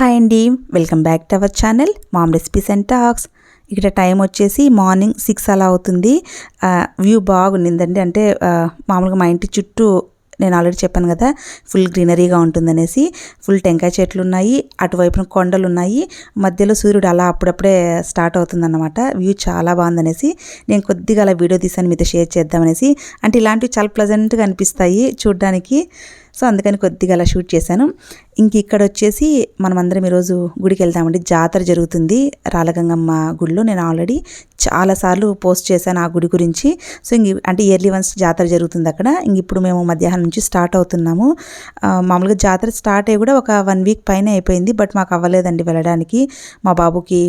Hi అండి. Welcome back to our channel mom recipes and talks. ఇక్కడ time వచ్చేసి morning six అలా అవుతుంది. వ్యూ బాగుండిందండి. అంటే మామూలుగా మా ఇంటి చుట్టూ నేను ఆల్రెడీ చెప్పాను కదా ఫుల్ గ్రీనరీగా ఉంటుందనేసి. ఫుల్ టెంకాయ చెట్లు ఉన్నాయి అటువైపున కొండలు ఉన్నాయి. మధ్యలో సూర్యుడు అలా అప్పుడప్పుడే స్టార్ట్ అవుతుందన్నమాట. వ్యూ చాలా బాగుందనేసి. నేను కొద్దిగా అలా వీడియో తీసాను మీతో షేర్ చేద్దామనేసి. అంటే ఇలాంటివి చాలా ప్లజెంట్గా అనిపిస్తాయి చూడ్డానికి. సో అందుకని కొద్దిగా అలా షూట్ చేశాను. ఇంక ఇక్కడ వచ్చేసి మనమందరం ఈరోజు గుడికి వెళ్తామండి. జాతర జరుగుతుంది రాలగంగమ్మ గుడిలో. నేను ఆల్రెడీ చాలాసార్లు పోస్ట్ చేశాను ఆ గుడి గురించి. సో ఇంక అంటే ఇయర్లీ వన్స్ జాతర జరుగుతుంది అక్కడ. ఇంక ఇప్పుడు మేము మధ్యాహ్నం నుంచి స్టార్ట్ అవుతున్నాము. మామూలుగా జాతర స్టార్ట్ అయ్యి కూడా ఒక వన్ వీక్ పైన అయిపోయింది. బట్ మాకు అవ్వలేదండి వెళ్ళడానికి. మా బాబుకి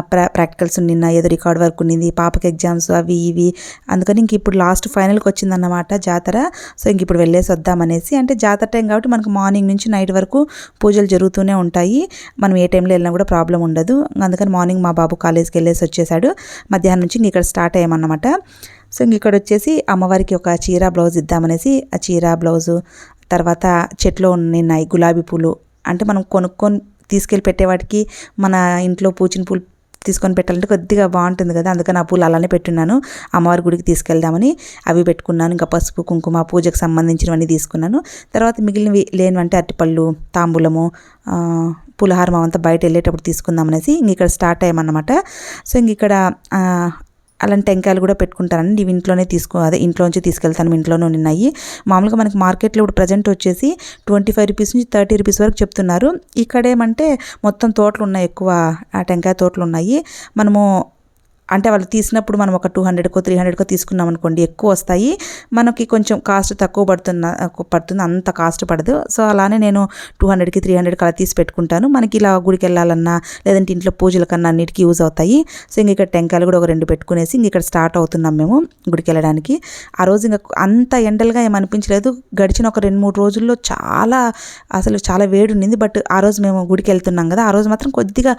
ప్రా ప్రాక్టికల్స్ నిన్న ఏదో రికార్డ్ వర్క్ ఉండింది పాపకి ఎగ్జామ్స్ అవి ఇవి. అందుకని ఇంక ఇప్పుడు లాస్ట్ ఫైనల్కి వచ్చిందన్నమాట జాతర. సో ఇంక ఇప్పుడు వెళ్ళేసి వద్దామనేసి అంటే జాతర టైం కాబట్టి మనకు మార్నింగ్ నుంచి నైట్ వరకు పూజలు జరుగుతూనే ఉంటాయి. మనం ఏ టైంలో వెళ్ళినా కూడా ప్రాబ్లం ఉండదు. అందుకని మార్నింగ్ మా బాబు కాలేజ్కి వెళ్ళేసి వచ్చేసాడు. మధ్యాహ్నం నుంచి ఇంక ఇక్కడ స్టార్ట్ అయ్యామన్నమాట. సో ఇంక ఇక్కడ వచ్చేసి అమ్మవారికి ఒక చీర బ్లౌజ్ ఇద్దామనేసి ఆ చీర బ్లౌజు తర్వాత చెట్లు ఉన్నాయి గులాబీ పూలు. అంటే మనం కొనుక్కొని తీసుకెళ్ళి పెట్టేవాటికి మన ఇంట్లో పూచిన పూలు తీసుకొని పెట్టాలంటే కొద్దిగా బాగుంటుంది కదా. అందుకని ఆ పూలు అలానే పెట్టున్నాను. అమ్మవారి గుడికి తీసుకెళ్దామని అవి పెట్టుకున్నాను. ఇంకా పసుపు కుంకుమ పూజకు సంబంధించినవన్నీ తీసుకున్నాను. తర్వాత మిగిలినవి లేనివంటే అరటిపళ్ళు తాంబూలము పులహారం అవంతా బయట వెళ్ళేటప్పుడు తీసుకుందామనేసి ఇంక ఇక్కడ స్టార్ట్ అయ్యామన్నమాట. సో ఇంక ఇక్కడ అలాంటి టెంకాయలు కూడా పెట్టుకుంటానండి ఇవి ఇంట్లోనే తీసుకో అదే ఇంట్లోంచి తీసుకెళ్తాను ఇంట్లోనే ఉన్నాయి. మామూలుగా మనకి మార్కెట్లో ఇప్పుడు ప్రజెంట్ వచ్చేసి ట్వంటీ ఫైవ్ రూపీస్ నుంచి థర్టీ రూపీస్ వరకు చెప్తున్నారు. ఇక్కడ ఏమంటే మొత్తం తోటలు ఉన్నాయి ఎక్కువ ఆ టెంకాయ తోటలు ఉన్నాయి. మనము అంటే వాళ్ళు తీసినప్పుడు మనం ఒక టూ హండ్రెడ్కో త్రీ హండ్రెడ్కో తీసుకున్నాం అనుకోండి ఎక్కువ వస్తాయి. మనకి కొంచెం కాస్ట్ తక్కువ పడుతున్న పడుతుంది అంత కాస్ట్ పడదు. సో అలానే నేను టూ హండ్రెడ్కి త్రీ హండ్రెడ్కి అలా తీసి పెట్టుకుంటాను. మనకి ఇలా గుడికి వెళ్ళాలన్నా లేదంటే ఇంట్లో పూజల కన్నా అన్నిటికీ యూజ్ అవుతాయి. సో ఇంక ఇక్కడ టెంకాయలు కూడా ఒక రెండు పెట్టుకునేసి ఇంక ఇక్కడ స్టార్ట్ అవుతున్నాం మేము గుడికి వెళ్ళడానికి ఆ రోజు ఇంకా అంత ఎండలుగా ఏమనిపించలేదు గడిచిన ఒక రెండు మూడు రోజుల్లో చాలా అసలు చాలా వేడి ఉండింది బట్ ఆ రోజు మేము గుడికి వెళ్తున్నాం కదా ఆ రోజు మాత్రం కొద్దిగా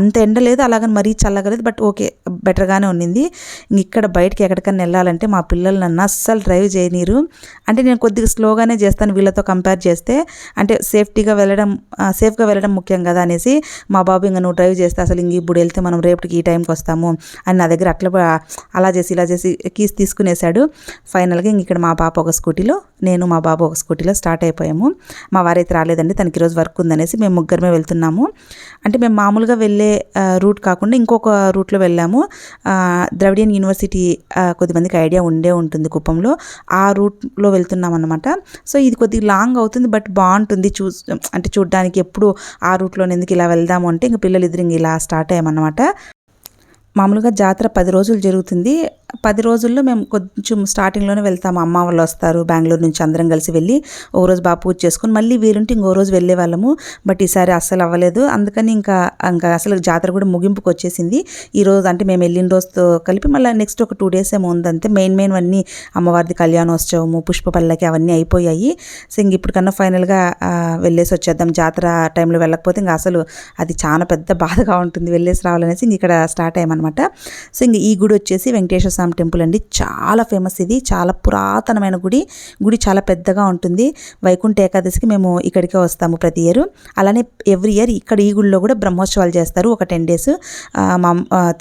అంత ఎండ లేదు. అలాగని మరీ చల్లగలేదు బట్ ఓకే బెటర్గానే ఉండింది ఇంక ఇక్కడ బయటికి ఎక్కడికైనా వెళ్ళాలంటే మా పిల్లలు నన్ను అస్సలు డ్రైవ్ చేయనీరు. అంటే నేను కొద్దిగా స్లోగానే చేస్తాను వీళ్ళతో కంపేర్ చేస్తే. అంటే సేఫ్టీగా వెళ్ళడం సేఫ్గా వెళ్ళడం ముఖ్యం కదా అనేసి మా బాబు ఇంకా నువ్వు డ్రైవ్ చేస్తే అసలు ఇంక ఇప్పుడు వెళ్తే మనం రేపటికి ఈ టైంకి వస్తాము అని నా దగ్గర అట్లా అలా చేసి ఇలా చేసి కీస్ తీసుకునేసాడు ఫైనల్గా ఇంక ఇక్కడ మా పాప ఒక స్కూటీలో నేను మా బాబు ఒక స్కూటీలో స్టార్ట్ అయిపోయాము. మా వారైతే రాలేదండి తనకి ఈరోజు వర్క్ ఉందనేసి మేము ముగ్గురమే వెళ్తున్నాము. అంటే మేము మామూలుగా వెళ్ళే రూట్ కాకుండా ఇంకొక రూట్లో వెళ్ళాము. ద్రవిడియన్ యూనివర్సిటీ కొద్దిమందికి ఐడియా ఉండే ఉంటుంది కుప్పంలో. ఆ రూట్లో వెళ్తున్నాం అనమాట సో ఇది కొద్దిగా లాంగ్ అవుతుంది బట్ బాగుంటుంది చూ అంటే చూడడానికి ఎప్పుడు ఆ రూట్లోనే ఎందుకు ఇలా వెళ్దాము అంటే ఇంక పిల్లలు ఇద్దరు ఇంక ఇలా స్టార్ట్ అయ్యామన్నమాట. మామూలుగా జాతర పది రోజులు జరుగుతుంది. పది రోజుల్లో మేము కొంచెం స్టార్టింగ్లోనే వెళ్తాము అమ్మ వాళ్ళు వస్తారు బెంగళూరు నుంచి అందరం కలిసి వెళ్ళి ఓ రోజు బాగా పూజ చేసుకుని మళ్ళీ వీలుంటే ఇంకో రోజు వెళ్ళే వాళ్ళము. బట్ ఈసారి అస్సలు అవ్వలేదు. అందుకని ఇంకా ఇంకా అసలు జాతర కూడా ముగింపుకు వచ్చేసింది. ఈ రోజు అంటే మేము వెళ్ళిన రోజుతో కలిపి మళ్ళీ నెక్స్ట్ ఒక టూ డేస్ ఏమో ఉందంతే మెయిన్ మెయిన్ అన్నీ అమ్మవారిది కళ్యాణోత్సవము పుష్ప పల్లకి అవన్నీ అయిపోయాయి. సో ఇంక ఇప్పటికన్నా ఫైనల్గా వెళ్ళేసి వచ్చేద్దాం. జాతర టైంలో వెళ్ళకపోతే ఇంకా అసలు అది చాలా పెద్ద బాధగా ఉంటుంది. వెళ్ళేసి రావాలనేసి ఇంక ఇక్కడ స్టార్ట్ అయ్యామన్నమాట. సో ఇంక ఈ గుడి వచ్చేసి వెంకటేశ్వర స్వామి టెంపుల్ అండి. చాలా ఫేమస్ ఇది. చాలా పురాతనమైన గుడి. గుడి చాలా పెద్దగా ఉంటుంది. వైకుంఠ ఏకాదశికి మేము ఇక్కడికే వస్తాము ప్రతి ఇయర్. అలానే ఎవ్రీ ఇయర్ ఇక్కడ ఈ గుడిలో కూడా బ్రహ్మోత్సవాలు చేస్తారు. ఒక టెన్ డేస్ మా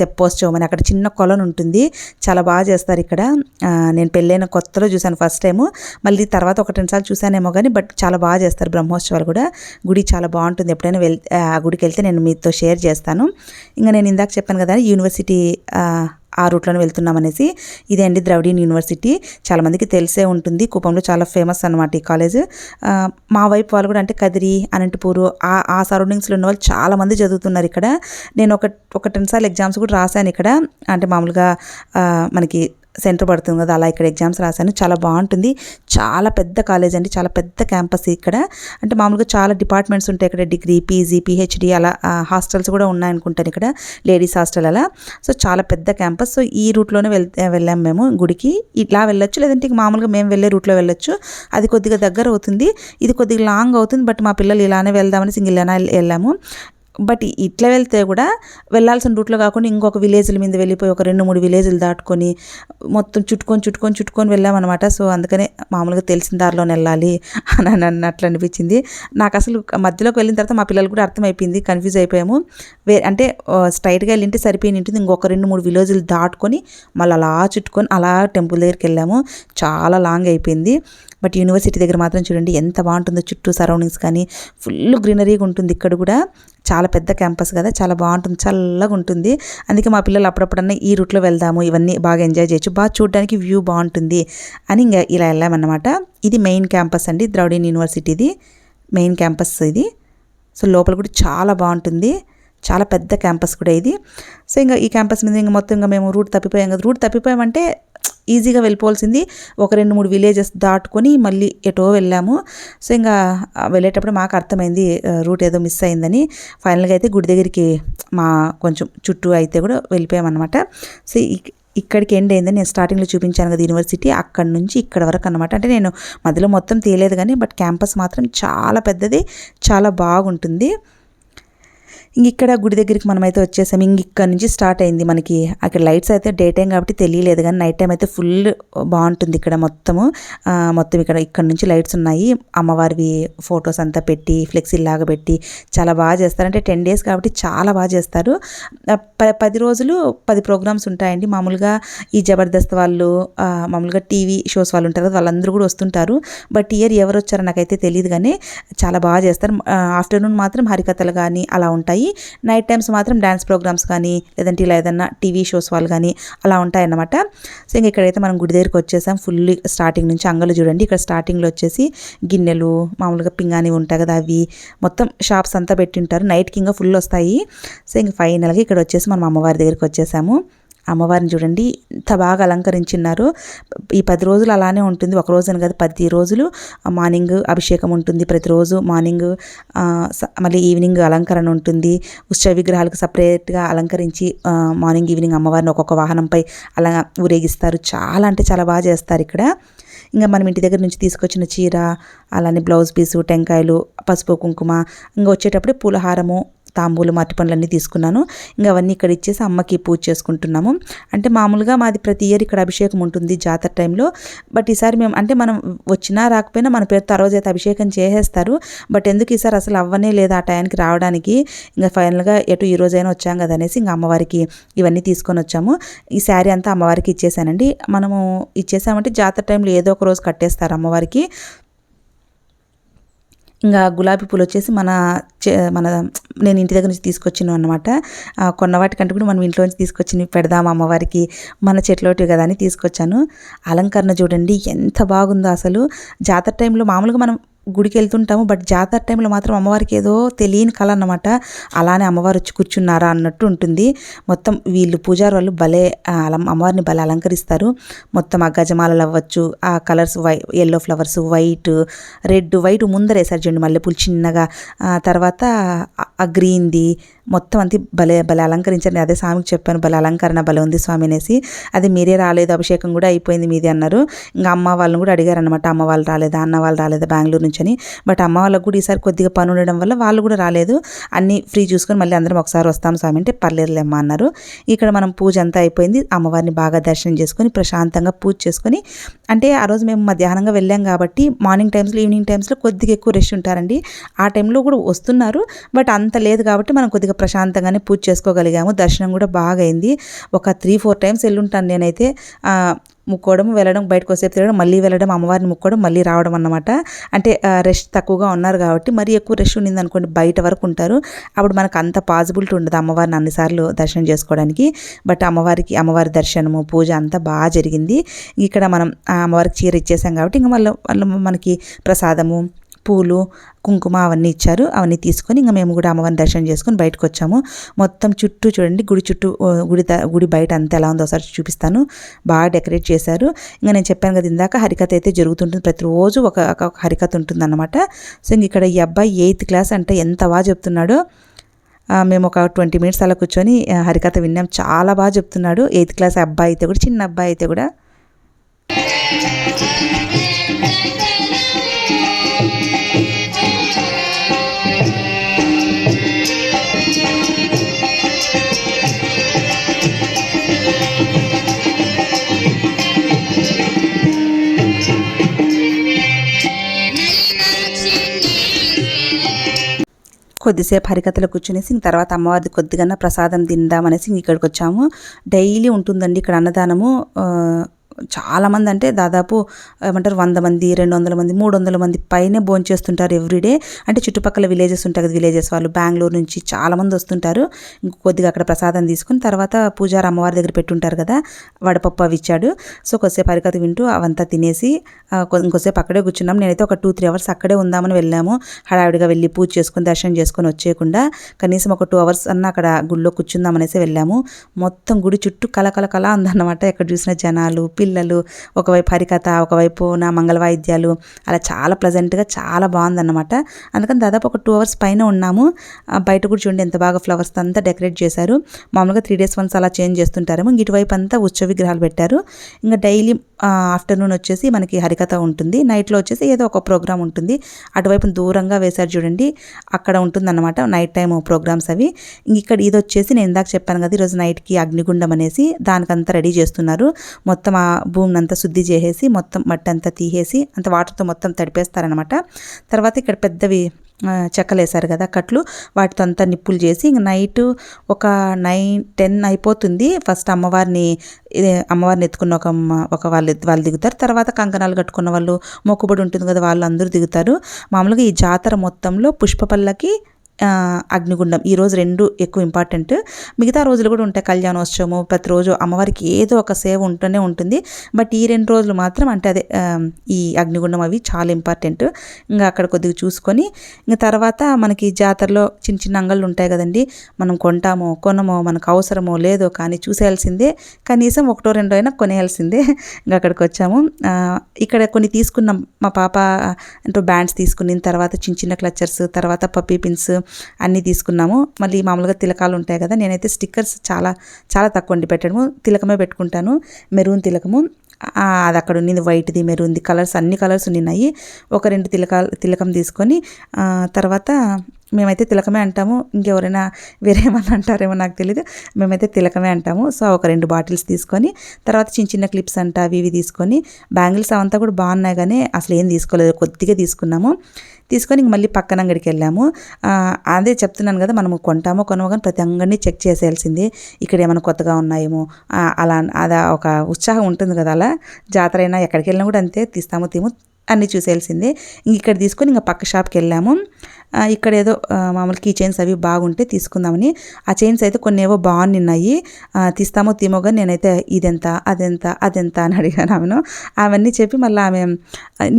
తెప్పోత్సవం అని. అక్కడ చిన్న కొలను ఉంటుంది. చాలా బాగా చేస్తారు ఇక్కడ. నేను పెళ్ళైన కొత్తలో చూశాను ఫస్ట్ టైము. మళ్ళీ తర్వాత ఒక రెండు సార్లు చూశానేమో కానీ బట్ చాలా బాగా చేస్తారు బ్రహ్మోత్సవాలు కూడా. గుడి చాలా బాగుంటుంది. ఎప్పుడైనా వెళ్ ఆ గుడికి వెళ్తే నేను మీతో షేర్ చేస్తాను. ఇంకా నేను ఇందాక చెప్పాను కదా యూనివర్సిటీ యూనివర్సిటీ ఆ రూట్లోనే వెళ్తున్నాం అనేసి ఇదే అండి ద్రవిడియన్ యూనివర్సిటీ. చాలామందికి తెలిసే ఉంటుంది. కుప్పంలో చాలా ఫేమస్ అనమాట ఈ కాలేజ్. మా వైపు వాళ్ళు కూడా అంటే కదిరి అనంతపూరు ఆ ఆ సరౌండింగ్స్లో ఉన్న వాళ్ళు చాలామంది చదువుతున్నారు ఇక్కడ. నేను ఒక ఒక టెన్ సార్లు ఎగ్జామ్స్ కూడా రాశాను ఇక్కడ. అంటే మామూలుగా మనకి సెంటర్ పడుతుంది కదా అలా ఇక్కడ ఎగ్జామ్స్ రాశాను. చాలా బాగుంటుంది. చాలా పెద్ద కాలేజ్ అండి. చాలా పెద్ద క్యాంపస్ ఇక్కడ. అంటే మామూలుగా చాలా డిపార్ట్మెంట్స్ ఉంటాయి ఇక్కడ డిగ్రీ పీజీ పిహెచ్డి అలా హాస్టల్స్ కూడా ఉన్నాయనుకుంటాను ఇక్కడ. లేడీస్ హాస్టల్ అలా. సో చాలా పెద్ద క్యాంపస్. సో ఈ రూట్లోనే వెళ్ వెళ్ళాము మేము గుడికి. ఇట్లా వెళ్ళొచ్చు. లేదంటే మామూలుగా మేము వెళ్ళే రూట్లో వెళ్ళొచ్చు. అది కొద్దిగా దగ్గర అవుతుంది. ఇది కొద్దిగా లాంగ్ అవుతుంది. బట్ మా పిల్లలు ఇలానే వెళ్దామని సింగిల్ ఇలానే వెళ్ళాము. బట్ ఇట్లా వెళ్తే కూడా వెళ్ళాల్సిన రూట్లో కాకుండా ఇంకొక విలేజ్ల మీద వెళ్ళిపోయి ఒక రెండు మూడు విలేజ్లు దాటుకొని మొత్తం చుట్టుకొని చుట్టుకొని చుట్టుకొని వెళ్ళామన్నమాట. సో అందుకనే మామూలుగా తెలిసిన దారిలోనే వెళ్ళాలి అని అన్నట్లు అనిపించింది. నాకు అసలు మధ్యలోకి వెళ్ళిన తర్వాత మా పిల్లలు కూడా అర్థమైపోయింది కన్ఫ్యూజ్ అయిపోయాము. వే అంటే స్ట్రైట్గా వెళ్ళింటే సరిపోయి ఉంటుంది ఇంకొక రెండు మూడు విలేజ్లు దాటుకొని మళ్ళీ అలా చుట్టుకొని అలా టెంపుల్ దగ్గరికి వెళ్ళాము. చాలా లాంగ్ అయిపోయింది. బట్ యూనివర్సిటీ దగ్గర మాత్రం చూడండి ఎంత బాగుంటుందో చుట్టూ సరౌండింగ్స్ కానీ ఫుల్ గ్రీనరీగా ఉంటుంది ఇక్కడ కూడా. చాలా పెద్ద క్యాంపస్ కదా చాలా బాగుంటుంది చల్లగా ఉంటుంది. అందుకే మా పిల్లలు అప్పుడప్పుడన్నా ఈ రూట్లో వెళ్దాము ఇవన్నీ బాగా ఎంజాయ్ చేయొచ్చు బాగా చూడడానికి వ్యూ బాగుంటుంది అని ఇంకా ఇలా వెళ్ళామన్నమాట. ఇది మెయిన్ క్యాంపస్ అండి ద్రౌడిన్ యూనివర్సిటీది మెయిన్ క్యాంపస్ ఇది. సో లోపల కూడా చాలా బాగుంటుంది చాలా పెద్ద క్యాంపస్ కూడా ఇది. సో ఇంకా ఈ క్యాంపస్ మీద ఇంకా మొత్తం ఇంకా మేము రూట్ తప్పిపోయాం కదా రూట్ తప్పిపోయామంటే ఈజీగా వెళ్ళిపోవాల్సింది. ఒక రెండు మూడు విలేజెస్ దాటుకొని మళ్ళీ ఎటో వెళ్ళాము. సో ఇంకా వెళ్ళేటప్పుడు మాకు అర్థమైంది రూట్ ఏదో మిస్ అయిందని. ఫైనల్గా అయితే గుడి దగ్గరికి మా కొంచెం చుట్టూ అయితే కూడా వెళ్ళిపోయామన్నమాట. సో ఇక్కడికి ఎండ్ అయిందని నేను స్టార్టింగ్లో చూపించాను కదా యూనివర్సిటీ అక్కడ నుంచి ఇక్కడ వరకు అనమాట అంటే నేను మధ్యలో మొత్తం తీయలేదు కానీ బట్ క్యాంపస్ మాత్రం చాలా పెద్దది చాలా బాగుంటుంది. ఇంక ఇక్కడ గుడి దగ్గరికి మనమైతే వచ్చేసాం. ఇంక ఇక్కడ నుంచి స్టార్ట్ అయింది మనకి. అక్కడ లైట్స్ అయితే డే టైం కాబట్టి తెలియలేదు కానీ నైట్ టైం అయితే ఫుల్ బాగుంటుంది ఇక్కడ మొత్తము. మొత్తం ఇక్కడ ఇక్కడ నుంచి లైట్స్ ఉన్నాయి. అమ్మవారివి ఫొటోస్ అంతా పెట్టి ఫ్లెక్సీ లాగా పెట్టి చాలా బాగా చేస్తారు. అంటే టెన్ డేస్ కాబట్టి చాలా బాగా చేస్తారు. పది రోజులు పది ప్రోగ్రామ్స్ ఉంటాయండి. మామూలుగా ఈ జబర్దస్త్ వాళ్ళు మామూలుగా టీవీ షోస్ వాళ్ళు ఉంటారు వాళ్ళందరూ కూడా వస్తుంటారు. బట్ ఇయర్ ఎవరు వచ్చారో నాకైతే తెలియదు కానీ చాలా బాగా చేస్తారు. ఆఫ్టర్నూన్ మాత్రం హరికథలు కానీ అలా ఉంటాయి. ఉంటాయి. నైట్ టైమ్స్ మాత్రం డ్యాన్స్ ప్రోగ్రామ్స్ కానీ లేదంటే ఇలా ఏదన్నా టీవీ షోస్ వాళ్ళు కానీ అలా ఉంటాయన్నమాట. సో ఇంక ఇక్కడైతే మనం గుడి దగ్గరికి వచ్చేసాం. ఫుల్ స్టార్టింగ్ నుంచి అంగలు చూడండి. ఇక్కడ స్టార్టింగ్లో వచ్చేసి గిన్నెలు మామూలుగా పింగాని ఉంటాయి కదా అవి. మొత్తం షాప్స్ అంతా పెట్టింటారు. నైట్కి ఇంకా ఫుల్ వస్తాయి. సో ఇంక ఫైనల్గా ఇక్కడ వచ్చేసి మనం అమ్మవారి దగ్గరికి వచ్చేసాము. అమ్మవారిని చూడండి. ఇంత బాగా అలంకరించున్నారు. ఈ పది రోజులు అలానే ఉంటుంది. ఒక రోజు అని కాదు పది రోజులు మార్నింగ్ అభిషేకం ఉంటుంది. ప్రతిరోజు మార్నింగ్ మళ్ళీ ఈవినింగ్ అలంకరణ ఉంటుంది. ఉత్సవ విగ్రహాలకు సపరేట్గా అలంకరించి మార్నింగ్ ఈవినింగ్ అమ్మవారిని ఒక్కొక్క వాహనంపై అలా ఊరేగిస్తారు. చాలా అంటే చాలా బాగా చేస్తారు ఇక్కడ. ఇంకా మనం ఇంటి దగ్గర నుంచి తీసుకొచ్చిన చీర అలానే బ్లౌజ్ పీసు టెంకాయలు పసుపు కుంకుమ ఇంకా వచ్చేటప్పుడు పూలహారము తాంబూలు మట్టి పండ్లన్నీ తీసుకున్నాను. ఇంకా అవన్నీ ఇక్కడ ఇచ్చేసి అమ్మకి పూజ చేసుకుంటున్నాము. అంటే మామూలుగా మాది ప్రతి ఇయర్ ఇక్కడ అభిషేకం ఉంటుంది జాతర టైంలో. బట్ ఈసారి మేము అంటే మనం వచ్చినా రాకపోయినా మన పేరుతో ఆ రోజు అయితే అభిషేకం చేసేస్తారు. బట్ ఎందుకు ఈసారి అసలు అవ్వనే లేదు ఆ టైంకి రావడానికి. ఇంకా ఫైనల్గా ఎటు ఈ రోజైనా వచ్చాం కదా అనేసి ఇంకా అమ్మవారికి ఇవన్నీ తీసుకొని వచ్చాము. ఈ శారీ అంతా అమ్మవారికి ఇచ్చేసానండి. మనము ఇచ్చేసామంటే జాతర టైంలో ఏదో ఒక రోజు కట్టేస్తారు అమ్మవారికి. ఇంకా గులాబీ పూలు వచ్చేసి మన మన నేను ఇంటి దగ్గర నుంచి తీసుకొచ్చినాను అనమాట కొన్న వాటికంటే కూడా మనం ఇంట్లో నుంచి తీసుకొచ్చి పెడదాం అమ్మవారికి మన చెట్లోటి కదా అని తీసుకొచ్చాను. అలంకరణ చూడండి ఎంత బాగుందో అసలు. జాతర టైంలో మామూలుగా మనం గుడికి వెళ్తుంటాము బట్ జాతర టైంలో మాత్రం అమ్మవారికి ఏదో తెలియని కళ అన్నమాట. అలానే అమ్మవారు వచ్చి కూర్చున్నారా అన్నట్టు ఉంటుంది. మొత్తం వీళ్ళు పూజారి వాళ్ళు భలే అమ్మవారిని భలే అలంకరిస్తారు. మొత్తం ఆ గజమాలలు అవ్వచ్చు ఆ colours why yellow flowers white red white ముందరేసారు చూడండి మల్లెపూలు చిన్నగా. తర్వాత ఆ గ్రీన్ది మొత్తం అంతే భలే భలే అలంకరించండి అదే స్వామికి చెప్పాను భలే అలంకరణ భలే ఉంది స్వామి అనేసి. అది మీరే రాలేదు అభిషేకం కూడా అయిపోయింది మీది అన్నారు. ఇంకా అమ్మ వాళ్ళని కూడా అడిగారు అనమాట అమ్మ వాళ్ళు రాలేదా అన్న వాళ్ళు రాలేదా బెంగళూరు నుంచి అని. బట్ అమ్మ వాళ్ళకు కూడా ఈసారి కొద్దిగా పని ఉండడం వల్ల వాళ్ళు కూడా రాలేదు. అన్నీ ఫ్రీ చూసుకొని మళ్ళీ అందరం ఒకసారి వస్తాం స్వామి అంటే పర్లేదులేమ్మా అన్నారు. ఇక్కడ మనం పూజ అంతా అయిపోయింది. అమ్మవారిని బాగా దర్శనం చేసుకొని ప్రశాంతంగా పూజ చేసుకొని అంటే ఆ రోజు మేము మధ్యాహ్నంగా వెళ్ళాం కాబట్టి మార్నింగ్ టైమ్స్లో ఈవినింగ్ టైమ్స్లో కొద్దిగా ఎక్కువ రష్ ఉంటారండి. ఆ టైంలో కూడా వస్తున్నారు. బట్ అంత లేదు కాబట్టి మనం కొద్దిగా ప్రశాంతంగానే పూజ చేసుకోగలిగాము. దర్శనం కూడా బాగా అయింది ఒక త్రీ ఫోర్ టైమ్స్ వెళ్ళుంటాను నేనైతే. ముక్కోవడం వెళ్ళడం బయటకు వస్తే తిరగడం మళ్ళీ వెళ్ళడం అమ్మవారిని ముక్కోవడం మళ్ళీ రావడం అన్నమాట. అంటే రెస్ట్ తక్కువగా ఉన్నారు కాబట్టి మరీ ఎక్కువ రెస్ట్ ఉండింది అనుకోండి బయట వరకు ఉంటారు. అప్పుడు మనకు అంత పాసిబిలిటీ ఉండదు అమ్మవారిని అన్నిసార్లు దర్శనం చేసుకోవడానికి. బట్ అమ్మవారికి అమ్మవారి దర్శనము పూజ అంతా బాగా జరిగింది. ఇక్కడ మనం అమ్మవారికి చీర ఇచ్చేసాం కాబట్టి ఇంకా మళ్ళీ మనకి ప్రసాదము పూలు కుంకుమ అవన్నీ ఇచ్చారు. అవన్నీ తీసుకొని ఇంకా మేము కూడా అమ్మవారిని దర్శనం చేసుకొని బయటకు వచ్చాము మొత్తం చుట్టూ చూడండి గుడి చుట్టూ గుడి గుడి బయట అంతా ఎలా ఉందో ఒకసారి చూపిస్తాను. బాగా డెకరేట్ చేశారు. ఇంకా నేను చెప్పాను కదా ఇందాక హరికథ అయితే జరుగుతుంటుంది. ప్రతిరోజు ఒక ఒక హరికథ ఉంటుంది అనమాట సో ఇంక ఇక్కడ ఈ అబ్బాయి ఎయిత్ క్లాస్ అంటే ఎంత బాగా చెప్తున్నాడో. మేము ఒక ట్వంటీ మినిట్స్ అలా కూర్చొని హరికథ విన్నాం. చాలా బాగా చెప్తున్నాడు. ఎయిత్ క్లాస్ అబ్బాయి అయితే కూడా చిన్న అబ్బాయి అయితే కూడా. కొద్దిసేపు హరికథలు కూర్చునేసి ఇంక తర్వాత అమ్మవారిది కొద్దిగా ప్రసాదం తిందామనేసి ఇంక ఇక్కడికి వచ్చాము. డైలీ ఉంటుందండి ఇక్కడ అన్నదానము. చాలామంది అంటే దాదాపు ఏమంటారు వంద మంది రెండు వందల మంది మూడు వందల మంది పైనే భోజనం చేస్తుంటారు ఎవ్రీడే. అంటే చుట్టుపక్కల విలేజెస్ ఉంటాయి కదా విలేజెస్ వాళ్ళు. బెంగళూరు నుంచి చాలామంది వస్తుంటారు. కొద్దిగా అక్కడ ప్రసాదం తీసుకుని తర్వాత పూజారి అమ్మవారి దగ్గర పెట్టుంటారు కదా వడపప్పు అవి ఇచ్చాడు. సో కొద్దిసేపు హరికథ వింటూ అవంతా తినేసి ఇంకోసేపు అక్కడే కూర్చున్నాం. నేనైతే ఒక టూ త్రీ అవర్స్ అక్కడే ఉందామని వెళ్ళాము. హడావిడిగా వెళ్ళి పూజ చేసుకుని దర్శనం చేసుకొని వచ్చేయకుండా కనీసం ఒక టూ అవర్స్ అన్న అక్కడ గుడిలో కూర్చుందామనేసి వెళ్ళాము. మొత్తం గుడి చుట్టూ కలకల కల ఉందన్నమాట. ఎక్కడ చూసిన జనాలు పిల్లలు ఒకవైపు హరికథ ఒకవైపు నా మంగళ వాయిద్యాలు అలా చాలా ప్లజెంట్గా చాలా బాగుందన్నమాట. అందుకని దాదాపు ఒక టూ అవర్స్ పైన ఉన్నాము. బయట కూడా చూడండి ఎంత బాగా ఫ్లవర్స్ అంతా డెకరేట్ చేశారు. మామూలుగా త్రీ డేస్ వన్స్ అలా చేంజ్ చేస్తుంటారేమో ఇటువైపు అంతా ఉత్సవ విగ్రహాలు పెట్టారు. ఇంకా డైలీ ఆఫ్టర్నూన్ వచ్చేసి మనకి హరికథ ఉంటుంది. నైట్లో వచ్చేసి ఏదో ఒక ప్రోగ్రామ్ ఉంటుంది. అటువైపు దూరంగా వేశారు చూడండి అక్కడ ఉంటుందన్నమాట నైట్ టైం ప్రోగ్రామ్స్ అవి. ఇక్కడ ఇది వచ్చేసి నేను ఇందాక చెప్పాను కదా ఈరోజు నైట్కి అగ్నిగుండం అనేసి దానికంతా రెడీ చేస్తున్నారు. మొత్తం ఆ భూమిని అంతా శుద్ధి చేసేసి మొత్తం మట్టి అంతా తీసేసి అంత వాటర్తో మొత్తం తడిపేస్తారనమాట తర్వాత ఇక్కడ పెద్దవి చెక్కలేసారు కదా కట్లు. వాటితో అంతా నిప్పులు చేసి ఇంక నైట్ ఒక నైన్ టెన్ అయిపోతుంది. ఫస్ట్ అమ్మవారిని అమ్మవారిని ఎత్తుకున్న ఒక ఒక వాళ్ళు వాళ్ళు దిగుతారు. తర్వాత కంకణాలు కట్టుకున్న వాళ్ళు మొక్కుబడి ఉంటుంది కదా వాళ్ళు అందరూ దిగుతారు. మామూలుగా ఈ జాతర మొత్తంలో పుష్పపల్లకి అగ్నిగుండం. ఈ రోజు రెండు ఎక్కువ ఇంపార్టెంట్ మిగతా రోజులు కూడా ఉంటాయి. కళ్యాణోత్సవము ప్రతిరోజు అమ్మవారికి ఏదో ఒక సేవ ఉంటూనే ఉంటుంది. బట్ ఈ రెండు రోజులు మాత్రం అంటే అదే ఈ అగ్నిగుండం అవి చాలా ఇంపార్టెంట్ ఇంకా అక్కడ కొద్దిగా చూసుకొని ఇంకా తర్వాత మనకి జాతరలో చిన్న చిన్న అంగళ్ళు ఉంటాయి కదండి. మనం కొంటామో కొనమో మనకు అవసరమో లేదో కానీ చూసేయాల్సిందే. కనీసం ఒకటో రెండో అయినా కొనేయాల్సిందే. ఇంకా అక్కడికి వచ్చాము. ఇక్కడ కొన్ని తీసుకున్నాం. మా పాప అంటే బ్యాండ్స్ తీసుకున్న తర్వాత చిన్న చిన్న క్లచర్స్ తర్వాత పప్పీ పిన్స్ అన్నీ తీసుకున్నాము. మళ్ళీ మామూలుగా తిలకాలు ఉంటాయి కదా నేనైతే స్టిక్కర్స్ చాలా చాలా తక్కువ వండి పెట్టడము. తిలకమే పెట్టుకుంటాను. మెరూన్ తిలకము. అది అక్కడ ఉన్నింది వైట్ది మెరూన్ది కలర్స్ అన్ని కలర్స్ ఉన్నాయి ఒక రెండు తిలకాలు తిలకం తీసుకొని తర్వాత మేమైతే తిలకమే అంటాము. ఇంకెవరైనా వేరేమన్నా అంటారేమో నాకు తెలియదు మేమైతే తిలకమే అంటాము. సో ఒక రెండు బాటిల్స్ తీసుకొని తర్వాత చిన్న చిన్న క్లిప్స్ అంట అవి ఇవి తీసుకొని బ్యాంగిల్స్ అవంతా కూడా బాగున్నాయి కానీ అసలు ఏం తీసుకోలేదు. కొద్దిగా తీసుకున్నాము. తీసుకొని ఇంక మళ్ళీ పక్కన అంగడికి వెళ్ళాము. అదే చెప్తున్నాను కదా మనము కొంటామో కొనమో కానీ ప్రతి అంగడిని చెక్ చేసేయాల్సిందే. ఇక్కడ ఏమైనా కొత్తగా ఉన్నాయేమో. అలా అదా ఒక ఉత్సాహం ఉంటుంది కదా అలా. జాతర అయినా ఎక్కడికి వెళ్ళినా కూడా అంతే తీస్తాము తీమో అన్నీ చూసేయాల్సిందే. ఇంక ఇక్కడ తీసుకొని ఇంకా పక్క షాప్కి వెళ్ళాము. ఇక్కడ ఏదో మామూలు కీ చైన్స్ అవి బాగుంటే తీసుకుందామని. ఆ చైన్స్ అయితే కొన్ని ఏవో బాగున్నాయి తీస్తామో తీమో కానీ నేనైతే ఇదెంత అదెంత అదెంత అని అడిగాను ఆమెను. అవన్నీ చెప్పి మళ్ళీ ఆమె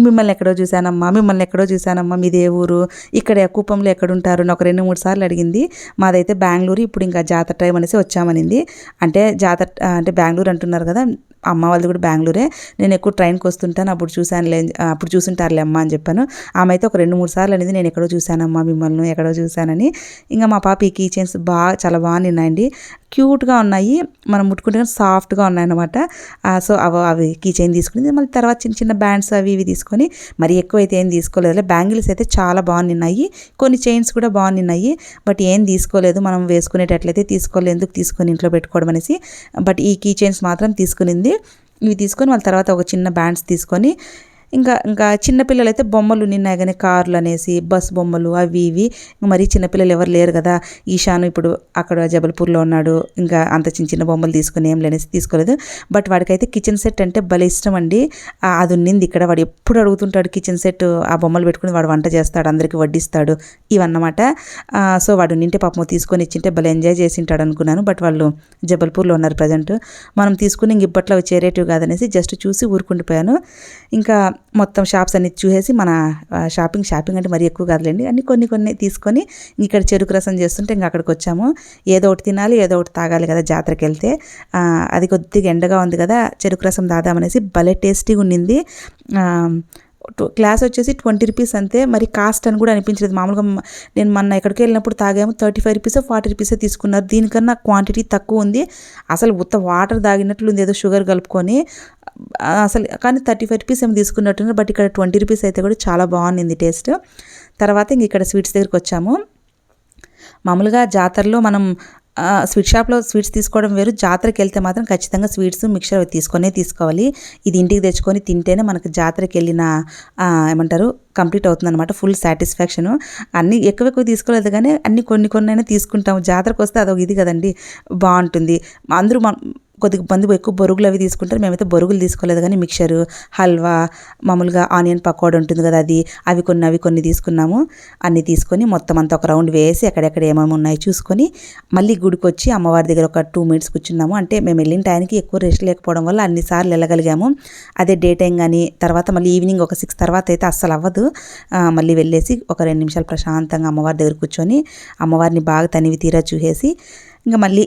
మిమ్మల్ని ఎక్కడో చూశానమ్మా మిమ్మల్ని ఎక్కడో చూశానమ్మా మీదే ఊరు? ఇక్కడ కుప్పంలో ఎక్కడుంటారు? ఒక రెండు మూడు సార్లు అడిగింది. మాదైతే బెంగళూరు ఇప్పుడు ఇంకా జాతర టైం అనేసి వచ్చామనింది. అంటే జాతర అంటే బెంగళూరు అంటున్నారు కదా అమ్మ వాళ్ళది కూడా బెంగళూరే. నేను ఎక్కువ ట్రైన్కి వస్తుంటాను. అప్పుడు చూశానులే లే అప్పుడు చూసుంటారులే అమ్మ అని చెప్పాను. ఆమె అయితే ఒక రెండు మూడు సార్లు అనేది నేను ఎక్కడో చూశానమ్మా మిమ్మల్ని ఎక్కడో చూశానని. ఇంకా మా పాప ఈ కీ చైన్స్ బాగా చాలా బాగా నిన్నాయండి. క్యూట్గా ఉన్నాయి. మనం ముట్టుకుంటే సాఫ్ట్గా ఉన్నాయి అనమాట సో అవి అవి కీ చైన్ తీసుకుని మళ్ళీ తర్వాత చిన్న చిన్న బ్యాండ్స్ అవి ఇవి తీసుకొని మరి ఎక్కువ అయితే ఏం తీసుకోలేదు బ్యాంగిల్స్ అయితే చాలా బాగున్నాయి. కొన్ని చైన్స్ కూడా బాగున్నాయి. బట్ ఏం తీసుకోలేదు. మనం వేసుకునేటట్లయితే తీసుకోలేదు. ఎందుకు తీసుకొని ఇంట్లో పెట్టుకోవడం అనేసి. బట్ ఈ కీ చైన్స్ మాత్రం తీసుకునింది. ఇవి తీసుకొని వాళ్ళ తర్వాత ఒక చిన్న బ్యాండ్స్ తీసుకొని ఇంకా ఇంకా చిన్నపిల్లలు అయితే బొమ్మలు నిన్నాయి కానీ కార్లు అనేసి బస్ బొమ్మలు అవి ఇవి. మరి చిన్నపిల్లలు ఎవరు లేరు కదా. ఈశాను ఇప్పుడు అక్కడ జబల్పూర్లో ఉన్నాడు. ఇంకా అంత చిన్న చిన్న బొమ్మలు తీసుకుని ఏం లేనేసి తీసుకోలేదు. బట్ వాడికైతే కిచెన్ సెట్ అంటే భలే ఇష్టం అండి. అది ఉన్నింది ఇక్కడ. వాడు ఎప్పుడు అడుగుతుంటాడు కిచెన్ సెట్ ఆ బొమ్మలు పెట్టుకుని వాడు వంట చేస్తాడు అందరికీ వడ్డిస్తాడు ఇవన్నమాట. సో వాడు నింటే పాపం తీసుకొని ఇచ్చింటే భలే ఎంజాయ్ చేసి ఉంటాడు అనుకున్నాను. బట్ వాళ్ళు జబల్పూర్లో ఉన్నారు ప్రజెంట్. మనం తీసుకుని ఇంక ఇప్పట్లో చేరేటివి కాదనేసి జస్ట్ చూసి ఊరుకుండిపోయాను. ఇంకా మొత్తం షాప్స్ అన్ని చూసేసి మన షాపింగ్ షాపింగ్ అంటే మరీ ఎక్కువ కాదులేండి. అన్ని కొన్ని కొన్ని తీసుకొని ఇక్కడ చెరుకు రసం చేస్తుంటే ఇంకా అక్కడికి వచ్చాము. ఏదో ఒకటి తినాలి ఏదో ఒకటి తాగాలి కదా జాతరకి వెళ్తే. అది కొద్దిగా ఎండగా ఉంది కదా చెరుకు రసం దాదామనేసి భలే టేస్టీగా ఉన్నింది. క్లాస్ వచ్చేసి ట్వంటీ రూపీస్ అంతే. మరి కాస్ట్ అని కూడా అనిపించలేదు. మామూలుగా నేను మొన్న ఎక్కడికి వెళ్ళినప్పుడు తాగాము. థర్టీ ఫైవ్ రూపీస్ ఫార్టీ రూపీసే తీసుకున్నారు. దీనికన్నా క్వాంటిటీ తక్కువ ఉంది. అసలు ఉత్త వాటర్ తాగినట్లు ఉంది. ఏదో షుగర్ కలుపుకొని. అసలు కానీ థర్టీ ఫైవ్ రూపీస్ ఏమో తీసుకున్నట్టున్నారు. బట్ ఇక్కడ ట్వంటీ రూపీస్ అయితే కూడా చాలా బాగుంది టేస్ట్. తర్వాత ఇంక ఇక్కడ స్వీట్స్ దగ్గరికి వచ్చాము. మామూలుగా జాతరలో మనం స్వీట్ షాప్లో స్వీట్స్ తీసుకోవడం వేరు. జాతరకి వెళ్తే మాత్రం ఖచ్చితంగా స్వీట్స్ మిక్చర్ అవి తీసుకొనే తీసుకోవాలి. ఇది ఇంటికి తెచ్చుకొని తింటేనే మనకు జాతరకి వెళ్ళిన ఏమంటారు కంప్లీట్ అవుతుందన్నమాట ఫుల్ సాటిస్ఫాక్షన్. అన్నీ ఎక్కువ ఎక్కువ తీసుకోలేదు కానీ అన్ని కొన్ని కొన్ని అయినా తీసుకుంటాము. జాతరకు వస్తే అదొక ఇది కదండి. బాగుంటుంది. అందరూ మన కొద్దిగా మంది ఎక్కువ బొరుగులు అవి తీసుకుంటారు. మేమైతే బొరుగులు తీసుకోలేదు కానీ మిక్చరు హల్వా మామూలుగా ఆనియన్ పకోడా ఉంటుంది కదా అది. అవి కొన్ని అవి కొన్ని తీసుకున్నాము. అన్నీ తీసుకొని మొత్తం అంతా ఒక రౌండ్ వేసి ఎక్కడెక్కడ ఏమేమి ఉన్నాయో చూసుకొని మళ్ళీ గుడికి వచ్చి అమ్మవారి దగ్గర ఒక టూ మినిట్స్ కూర్చున్నాము. అంటే మేము వెళ్ళిన టైంకి ఎక్కువ రెస్ట్ లేకపోవడం వల్ల అన్నిసార్లు వెళ్ళగలిగాము. అదే డే టైం కానీ తర్వాత మళ్ళీ ఈవినింగ్ ఒక సిక్స్ తర్వాత అయితే అస్సలు అవ్వదు. మళ్ళీ వెళ్ళేసి ఒక రెండు నిమిషాలు ప్రశాంతంగా అమ్మవారి దగ్గర కూర్చొని అమ్మవారిని బాగా తనివి తీరా చూసేసి ఇంకా మళ్ళీ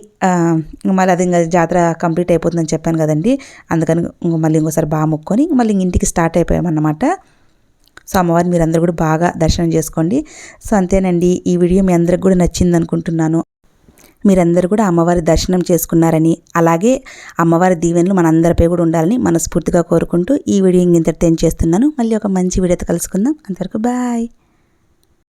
ఇంకా మళ్ళీ అది ఇంకా జాతర కంప్లీట్ అయిపోతుందని చెప్పాను కదండి. అందుకని ఇంక మళ్ళీ ఇంకోసారి బాగా మొక్కొని ఇంక మళ్ళీ ఇంటికి స్టార్ట్ అయిపోయామన్నమాట. సో అమ్మవారిని మీరందరూ కూడా బాగా దర్శనం చేసుకోండి. సో అంతేనండి ఈ వీడియో మీ అందరికి కూడా నచ్చింది అనుకుంటున్నాను. మీరందరూ కూడా అమ్మవారి దర్శనం చేసుకున్నారని అలాగే అమ్మవారి దీవెనలు మనందరిపై కూడా ఉండాలని మనస్ఫూర్తిగా కోరుకుంటూ ఈ వీడియో ఇంతటితో చేస్తున్నాను. మళ్ళీ ఒక మంచి వీడియోతో కలుసుకుందాం. అంతవరకు బాయ్.